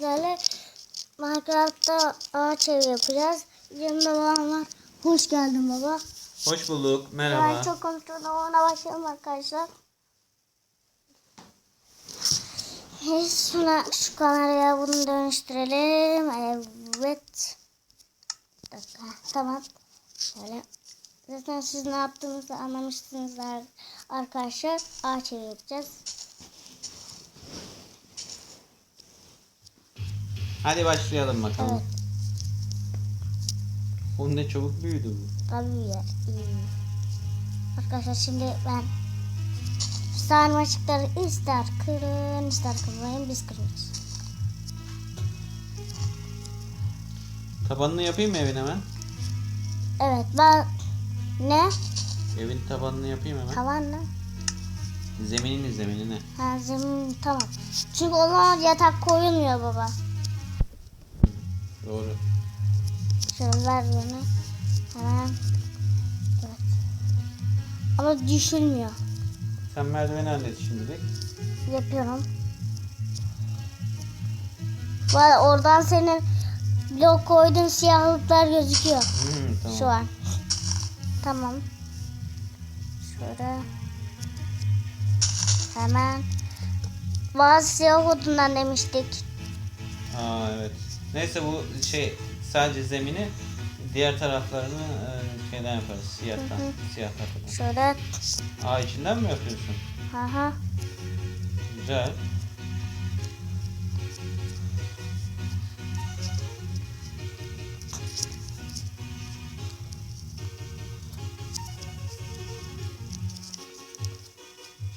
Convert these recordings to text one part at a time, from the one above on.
Böyle Minecraft'ta ağaç ev yapacağız. Yanımda babam var. Hoş geldin baba. Hoş bulduk. Ben Merhaba. çok konuştum ona başlayalım arkadaşlar. Şuna şu kameraya bunu dönüştürelim. Evet. Bir dakika. Tamam. Şöyle. Zaten siz ne yaptığınızı anlamışsınızlar arkadaşlar. Ağaç ev yapacağız. Hadi başlayalım bakalım. Evet. O ne çabuk büyüdü bu. Tabii ya. iyi. Arkadaşlar şimdi ben sarmaşıkları ister kırın ister kırmayın biz kırıyoruz. Tabanını yapayım mı evin hemen? Evet ben ne? Evin tabanını yapayım hemen. Tavan mı? Zeminini zeminini. Ha zemin tamam. Çünkü ona yatak koyulmuyor baba. Doğru. Şöyle ver bunu. Hemen. Evet. Ama düşülmüyor. Sen merdiveni hallet şimdilik. Yapıyorum. Var oradan senin blok koyduğun siyahlıklar gözüküyor. Hmm, tamam. Şu an. Tamam. Şöyle. Hemen. Bazı siyah odundan demiştik. Aa evet. Neyse bu şey sadece zemini diğer taraflarını e, şeyden yaparız. Siyahtan. Hı hı. Siyah tahtadan. Şöyle. Aa içinden mi yapıyorsun? Aha. Güzel.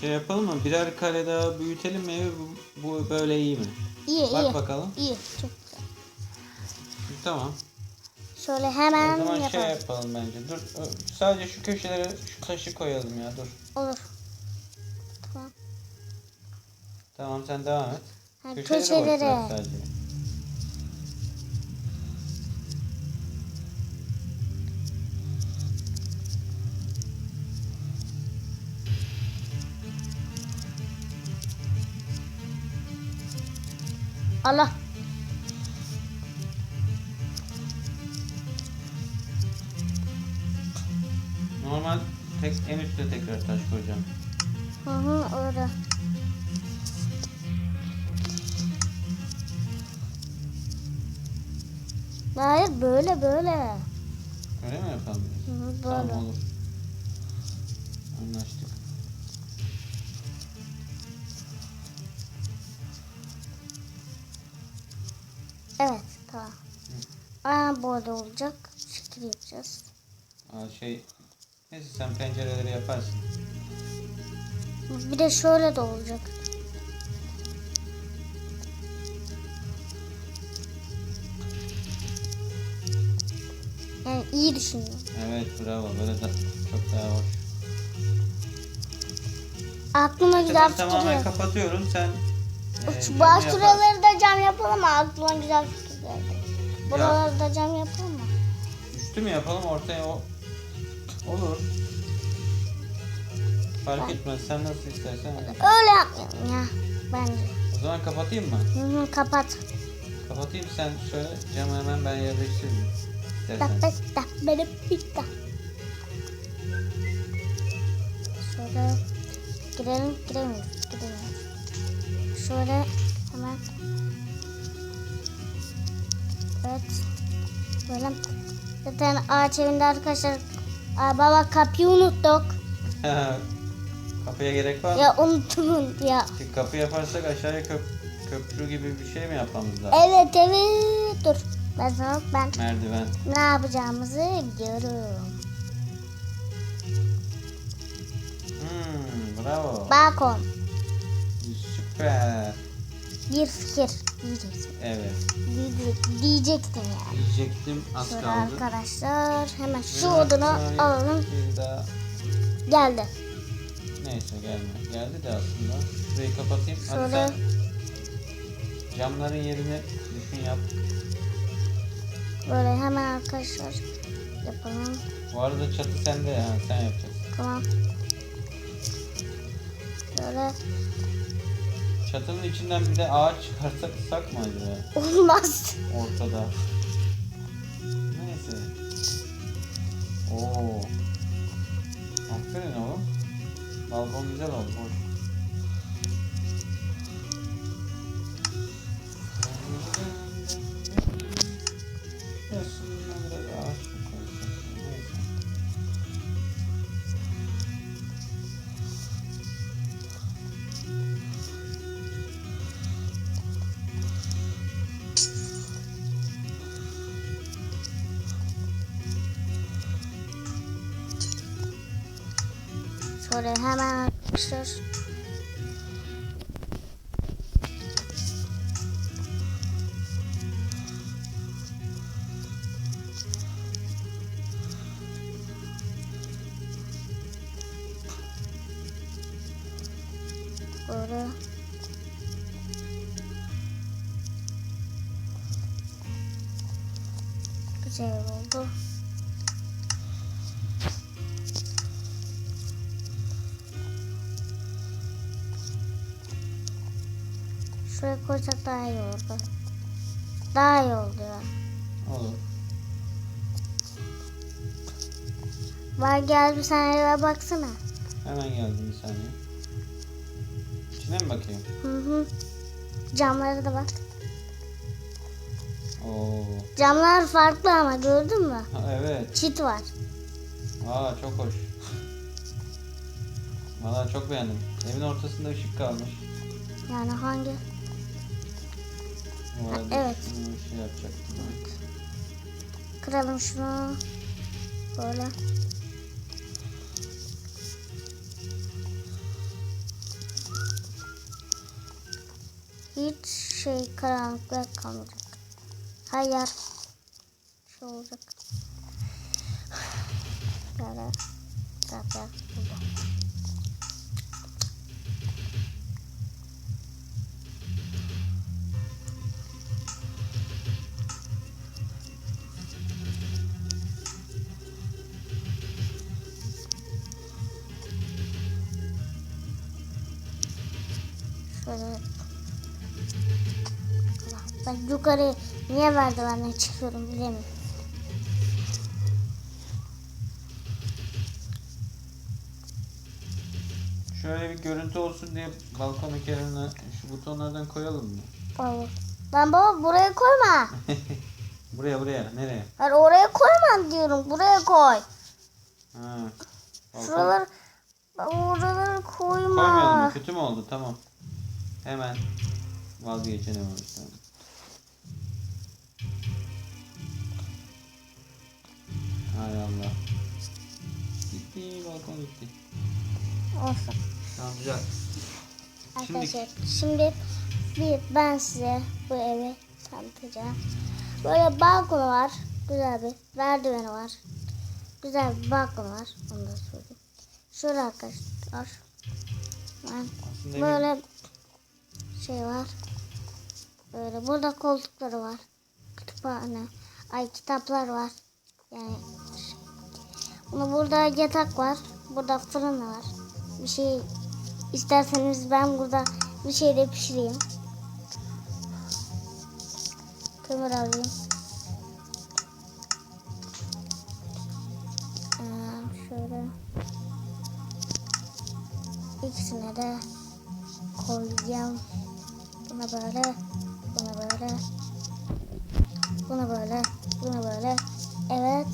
Şey yapalım mı? Birer kare daha büyütelim mi evi? Bu, bu böyle iyi mi? İyi Bak iyi. bakalım. İyi. Çok. Tamam. Şöyle O hemen zaman yapalım. şey yapalım bence. Dur. Sadece şu köşelere şu taşı koyalım ya. Dur. Olur. Tamam. Tamam sen devam et. Ha, Köşelere köşelere. sadece. Allah. Normal tek en üstte tekrar taş koyacağım. Hı hı orada. Hayır böyle böyle. Öyle mi yapalım? Hı hı, Tamam böyle. olur. Anlaştık. Evet tamam. Aa böyle olacak. Şekil yapacağız. Aa, şey neyse sen pencereleri yaparsın. Bir de şöyle de olacak. Yani iyi düşünüyorum. Evet bravo böyle da çok daha hoş. Aklıma güzel fikir tamamen geldi. kapatıyorum sen e, Şu yaparsın. şuraları da cam yapalım mı? Aklıma güzel fikir geldi. Buraları da cam yapalım mı? Üstü mü yapalım ortaya o olur. Fark etmez sen nasıl istersen öyle. Öyle yapmayalım ya. Bence. O zaman kapatayım mı? Hı hı, kapat. Kapatayım sen şöyle camı hemen ben yerleştireyim. İstersen. benim bitti. Şöyle girelim giremiyoruz giremiyoruz. Şöyle hemen Evet Böyle Zaten ağaç evinde arkadaşlar Aa, baba kapıyı unuttuk Kapıya gerek var mı? Ya unuttum ya Çünkü kapı yaparsak aşağıya köp köprü gibi bir şey mi yapmamız lazım? Evet evet dur Ben sana ben Merdiven. ne yapacağımızı biliyorum Hmm, bravo. Balkon Süper. bir fikir diyeceksin Evet. Diyecek, diyecektim yani Diyecektim az Şöyle kaldı. arkadaşlar hemen şu Bir odunu saniye, alalım. Bir daha. Geldi. Neyse gelme. Geldi de aslında. Şurayı kapatayım. Hadi Şöyle. sen camların yerini düşün yap. Böyle hemen arkadaşlar yapalım. Bu arada çatı sende ya. Sen yapacaksın. Tamam. Böyle Çatının içinden bir de ağaç çıkartsak mı acaba? Olmaz. Ortada. Neyse. Oo. Aferin oğlum. Balkon güzel oldu. Hoş. Şöyle hemen arkadaşlar. Böyle. Güzel oldu. Şuraya koysak daha iyi oldu. Daha iyi oldu ya. Olur. Var gel bir sen eve baksana. Hemen geldim bir saniye. İçine mi bakayım? Hı hı. Camlara da bak. Oo. Camlar farklı ama gördün mü? Ha, evet. Çit var. Aa çok hoş. Valla çok beğendim. Evin ortasında ışık kalmış. Yani hangi? Evet. şey yapacaktım. ben. Kıralım şunu. Böyle. Hiç şey karanlıklar kalmayacak. Hayır. Şey olacak. Böyle. Zaten burada. Allah, Ben yukarı niye merdivenle çıkıyorum bilemiyorum. Şöyle bir görüntü olsun diye balkonun kenarına şu butonlardan koyalım mı? Baba. Lan baba buraya koyma. buraya buraya. Nereye? Hayır oraya koyma diyorum. Buraya koy. Ha. Şuraları oraları Koymayalım koyma. mı? Kötü mü oldu? Tamam. Hemen vazgeçelim o yüzden. Hay Allah. Gitti balkon gitti. Olsun. Tamam güzel. Şimdi- Arkadaşlar şimdi bir ben size bu evi tanıtacağım. Böyle balkonu var. Güzel bir merdiveni var. Güzel bir balkon var. Onu da söyleyeyim. Şöyle arkadaşlar. Ben böyle şey var. Böyle burada koltukları var. Kütüphane. Ay kitaplar var. Yani. Bunu burada yatak var. Burada fırın var. Bir şey isterseniz ben burada bir şey de pişireyim. Kömür alayım. Ee, şöyle ikisine de koyacağım. Buna böyle, buna böyle, buna böyle, buna böyle. Evet.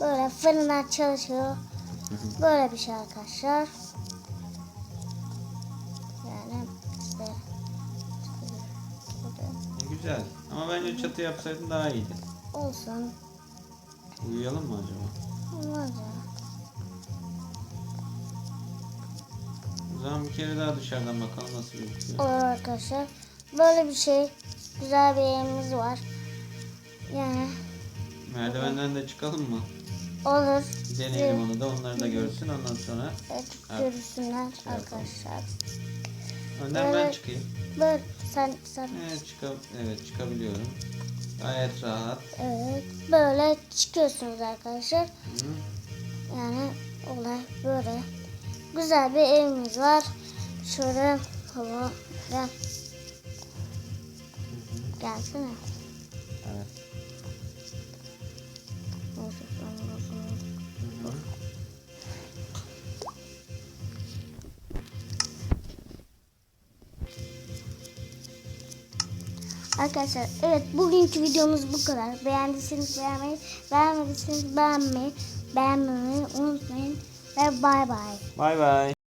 Böyle fırınlar çalışıyor. Böyle bir şey arkadaşlar. Yani işte E, güzel. Ama bence çatı yapsaydın daha iyiydi. olsun. Uyuyalım mı acaba? Olmaz ya. Zaman bir kere daha dışarıdan bakalım nasıl gözüküyor. Olur arkadaşlar. Böyle bir şey. Güzel bir evimiz var. Yani Merdivenden de çıkalım mı? olur. Deneyelim onu da onlar da görsün ondan sonra. Evet, görürsünler Şey arkadaşlar. Önden ben Evet. çıkayım. Böyle sen sen Evet, çıka evet çıkabiliyorum. Gayet rahat. evet böyle çıkıyorsunuz arkadaşlar. Hı. Yani olay böyle. Güzel bir evimiz var. Şöyle hava Gel. Gelsene. Evet. Arkadaşlar evet bugünkü videomuz bu kadar. Beğendiyseniz beğenmeyi, beğenmediyseniz beğenmeyi, beğenmemeyi unutmayın. Bye bye. Bye bye.